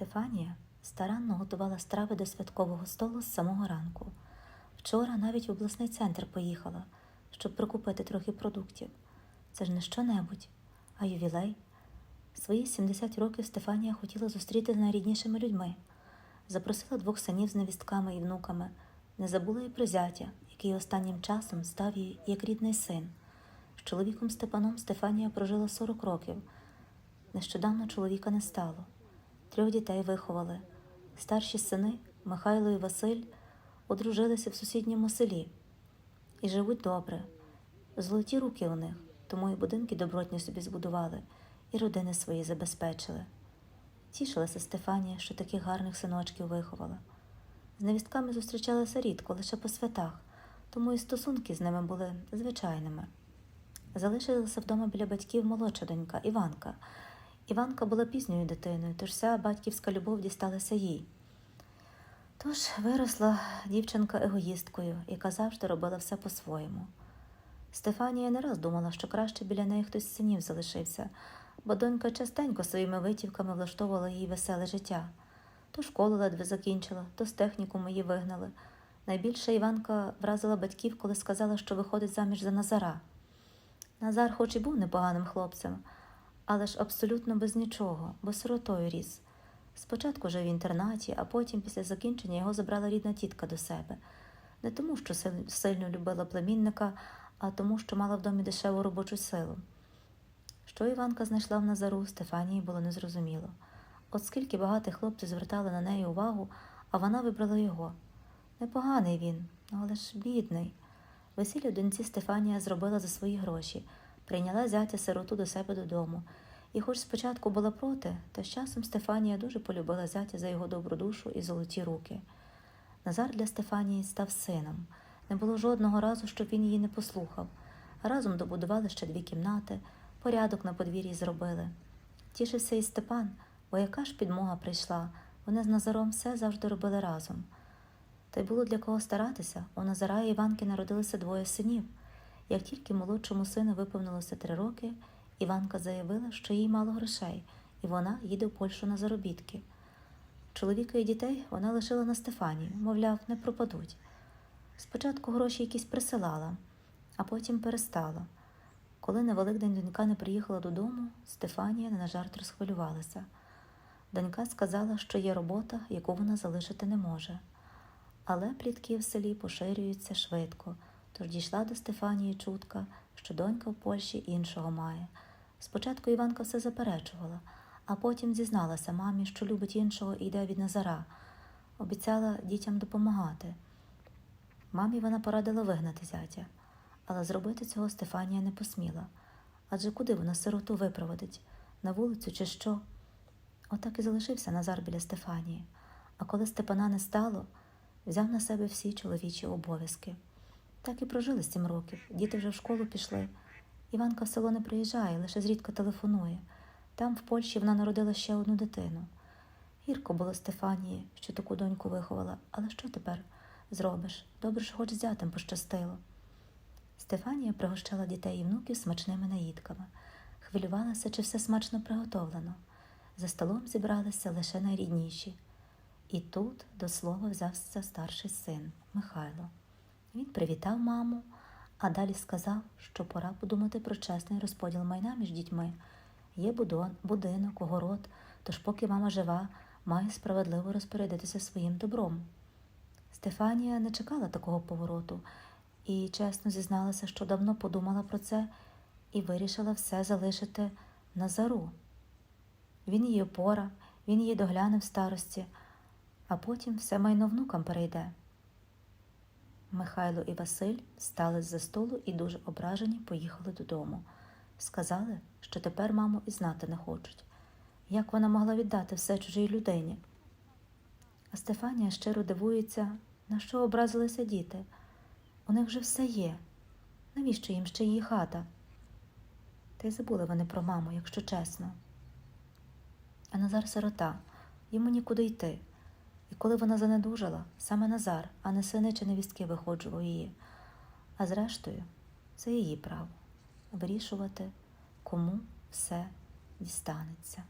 Стефанія старанно готувала страви до святкового столу з самого ранку. Вчора навіть в обласний центр поїхала, щоб прикупити трохи продуктів. Це ж не що-небудь, а ювілей. Свої 70 років Стефанія хотіла зустріти з найріднішими людьми. Запросила двох синів з невістками і внуками, не забула і про зятя, який останнім часом став їй як рідний син. З чоловіком Степаном Стефанія прожила 40 років. Нещодавно чоловіка не стало. Трьох дітей виховали. Старші сини Михайло і Василь одружилися в сусідньому селі і живуть добре. Золоті руки у них, тому і будинки добротні собі збудували, і родини свої забезпечили. Тішилася Стефанія, що таких гарних синочків виховала. З невістками зустрічалася рідко, лише по святах, тому і стосунки з ними були звичайними. Залишилася вдома біля батьків молодша донька Іванка. Іванка була пізньою дитиною, тож вся батьківська любов дісталася їй. Тож виросла дівчинка егоїсткою, яка завжди робила все по-своєму. Стефанія не раз думала, що краще біля неї хтось з синів залишився, бо донька частенько своїми витівками влаштовувала їй веселе життя. То школу ледве закінчила, то з технікуму її вигнали. Найбільше Іванка вразила батьків, коли сказала, що виходить заміж за Назара. Назар, хоч і був непоганим хлопцем, але ж абсолютно без нічого, бо сиротою ріс. Спочатку жив в інтернаті, а потім, після закінчення, його забрала рідна тітка до себе. Не тому, що сильно любила племінника, а тому, що мала в домі дешеву робочу силу. Що Іванка знайшла в Назару, Стефанії було незрозуміло. От скільки багатих хлопців звертали на неї увагу, а вона вибрала його. Непоганий він, але ж бідний. Весілля доньці Стефанія зробила за свої гроші, прийняла зятя сироту до себе додому. І хоч спочатку була проти, та з часом Стефанія дуже полюбила зятя за його добру душу і золоті руки. Назар для Стефанії став сином. Не було жодного разу, щоб він її не послухав. Разом добудували ще дві кімнати, порядок на подвір'ї зробили. Тішився і Степан, бо яка ж підмога прийшла, вони з Назаром все завжди робили разом. Та й було для кого старатися. У Назара і Іванки народилося двоє синів. Як тільки молодшому сину виповнилося три роки, Іванка заявила, що їй мало грошей, і вона їде в Польщу на заробітки. Чоловіка і дітей вона лишила на Стефанію, мовляв, не пропадуть. Спочатку гроші якісь присилала, а потім перестала. Коли на Великдень донька не приїхала додому, Стефанія на жарт розхвилювалася. Донька сказала, що є робота, яку вона залишити не може. Але плітки в селі поширюються швидко, тож дійшла до Стефанії чутка, що донька в Польщі іншого має. Спочатку Іванка все заперечувала, а потім зізналася мамі, що любить іншого і йде від Назара. Обіцяла дітям допомагати. Мамі вона порадила вигнати зятя, але зробити цього Стефанія не посміла. Адже куди вона сироту випроводить? На вулицю чи що? Отак і залишився Назар біля Стефанії. А коли Степана не стало, взяв на себе всі чоловічі обов'язки. Так і прожили сім років. Діти вже в школу пішли. Іванка в село не приїжджає, лише зрідка телефонує. Там, в Польщі, вона народила ще одну дитину. Гірко було Стефанії, що таку доньку виховала, але що тепер зробиш? Добре, що хоч зятем пощастило. Стефанія пригощала дітей і внуків смачними наїдками, хвилювалася, чи все смачно приготовлено. За столом зібралися лише найрідніші. І тут до слова взявся старший син Михайло. Він привітав маму, а далі сказав, що пора подумати про чесний розподіл майна між дітьми. Є будон, будинок, огород, тож поки мама жива, має справедливо розпорядитися своїм добром. Стефанія не чекала такого повороту і чесно зізналася, що давно подумала про це і вирішила все залишити Назару. Він її опора, він її догляне в старості, а потім все майно внукам перейде. Михайло і Василь стали з-за столу і дуже ображені поїхали додому. Сказали, що тепер маму і знати не хочуть. Як вона могла віддати все чужій людині? А Стефанія щиро дивується, на що образилися діти. У них вже все є. Навіщо їм ще її хата? Та й забули вони про маму, якщо чесно. А Назар сирота, йому нікуди йти. І коли вона занедужала, саме Назар, а не сини чи невістки виходжував її. А зрештою, це її право вирішувати, кому все дістанеться.